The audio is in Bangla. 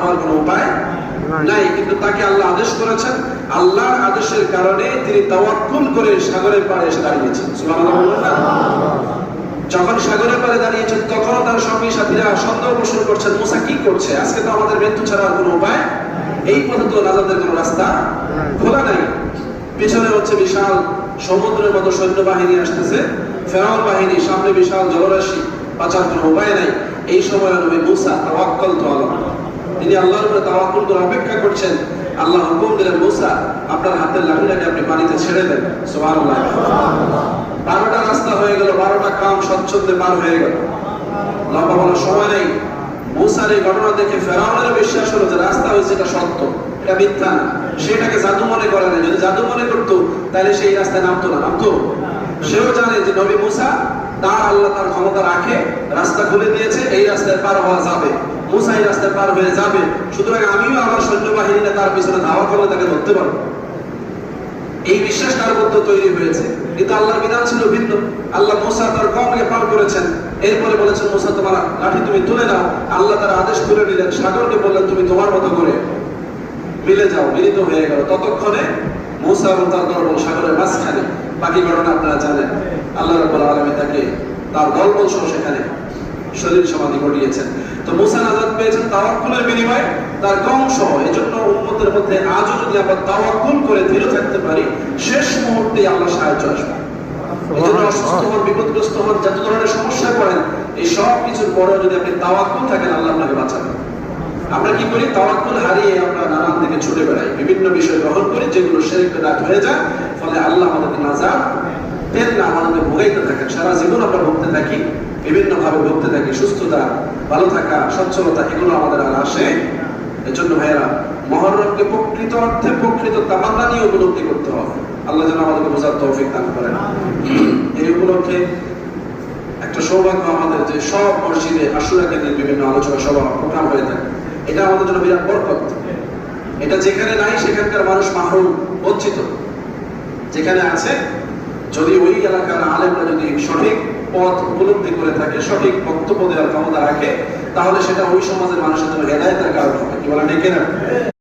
হওয়ার কোনো উপায় নাই কিন্তু তাকে আল্লাহ আদেশ করেছেন। আল্লাহর আদেশের কারণে তিনি তাওয়াক্কুল করে সাগরের পাড়ে এসে দাঁড়িয়েছেন। সুবহানাল্লাহ যখন সাগরের পাড়ে দাঁড়িয়েছেন তখনও তার সঙ্গী সাথীরা সন্দেহ পোষণ করছেন মুসা কি করছে? আজকে তো আমাদের মৃত্যু ছাড়া কোনো উপায় এই পথে তো নাজাদের কোনো রাস্তা খোলা নাই। পিছনে হচ্ছে বিশাল সমুদ্রের মতো সৈন্যবাহিনী আসতেছে। ফেরাউন বাহিনী সামনে বিশাল জলরাশি বাঁচার কোনো উপায় নাই। এই সময় নবী মুসা তাওয়াক্কাল তো আল্লাহ। তিনি আল্লাহর উপরে তাওয়াক্কুল করে অপেক্ষা করছেন। আল্লাহ হুকুম দিলেন, মুসা, আপনার হাতের লাঠিটাকে আপনি পানিতে ছেড়ে দেন। সুবহানাল্লাহ। বারোটা রাস্তা হয়ে গেল, বারোটা কাম স্বচ্ছন্দে পার হয়ে গেল। লম্বা বলার সময় নেই। মুসার এই ঘটনা দেখে ফেরাউনের বিশ্বাস হলো যে রাস্তা হয়েছে, এটা সত্য। এটা মিথ্যা না। সেটাকে জাদু মনে করে না যদি জাদু মনে করতো, তাহলে সেই রাস্তায় নামতো না। নামতো? সেও জানে যে নবী মুসা, তার আল্লাহ তার ক্ষমতা রাখে, রাস্তা খুলে দিয়েছে, এই রাস্তায় পার হওয়া যাবে। মুসা এই রাস্তায় পার হয়ে যাবে। সুতরাং আমিও আমার সৈন্যবাহিনীরা তার পিছনে ধাওয়া করলে তাকে ধরতে পারব। এই বিশ্বাস তার মধ্যে তৈরি হয়েছে। কিন্তু আল্লাহর বিধান ছিল ভিন্ন। আল্লাহ মুসা তার কমকে পার করেছেন। এরপরে বলেছেন, মুসা, তোমার লাঠি তুমি তুলে নাও আল্লাহ তার আদেশ তুলে নিলেন। সাগরকে বললেন, তুমি তোমার মতো করে মিলে যাও। মিলিত হয়ে গেল। ততক্ষণে মুসা এবং তার দলবল সাগরের মাঝখানে বাকি ঘটনা আপনারা জানেন। আল্লাহ রাব্বুল আলামিন তাকে তার দলবল সহ সেখানে শরীর সমাধি ঘটিয়েছেন। তো মুসা নাজাত পেয়েছেন তাওয়াক্কুলের বিনিময়ে তার কম সহ এজন্য উম্মতের মধ্যে আজও যদি আমরা তাওয়াক্কুল করে ধীরে থাকতে পারি শেষ মুহূর্তে আল্লাহ সাহায্য আসবে। অসুস্থ হন বিপদগ্রস্ত হন যত ধরনের সমস্যায় পড়েন এই সব কিছুর পরেও যদি আপনি তাওয়াক্কুল থাকেন আল্লাহ আপনাকে বাঁচাবেন আমরা কি করি? তাওয়াক্কুল হারিয়ে আমরা নানান দিকে ছুটে বেড়াই। বিভিন্ন বিষয় গ্রহণ করি যেগুলো শেরিক বেদাত হয়ে যায় ফলে আল্লাহ আমাদেরকে নাজাত দেন না আমাদেরকে ভোগাইতে থাকেন সারা জীবন আমরা ভুগতে থাকি বিভিন্ন ভাবে ভুগতে থাকি। সুস্থতা ভালো থাকা সচ্ছলতা এগুলো আমাদের আর আসে এজন্য ভাইয়েরা মহরমকে প্রকৃত অর্থে প্রকৃত তামান্না নিয়ে উপলব্ধি করতে হবে। আল্লাহ যেন আমাদেরকে বোঝার তৌফিক দান করেন। এই উপলক্ষে একটা সৌভাগ্য আমাদের যে সব মসজিদে আশুরা কেন্দ্রিক বিভিন্ন আলোচনা সভা প্রোগ্রাম হয়ে থাকে। এটা আমাদের জন্য বিরাট বরকত এটা যেখানে নাই, সেখানকার মানুষ মাহরুম বঞ্চিত। যেখানে আছে, যদি ওই এলাকার আলেমরা যদি সঠিক পথ উপলব্ধি করে থাকে, সঠিক বক্তব্য দেওয়ার ক্ষমতা রাখে, তাহলে সেটা ওই সমাজের মানুষের জন্য হেদায়তের কারণ হবে। কি বলে ডেকে না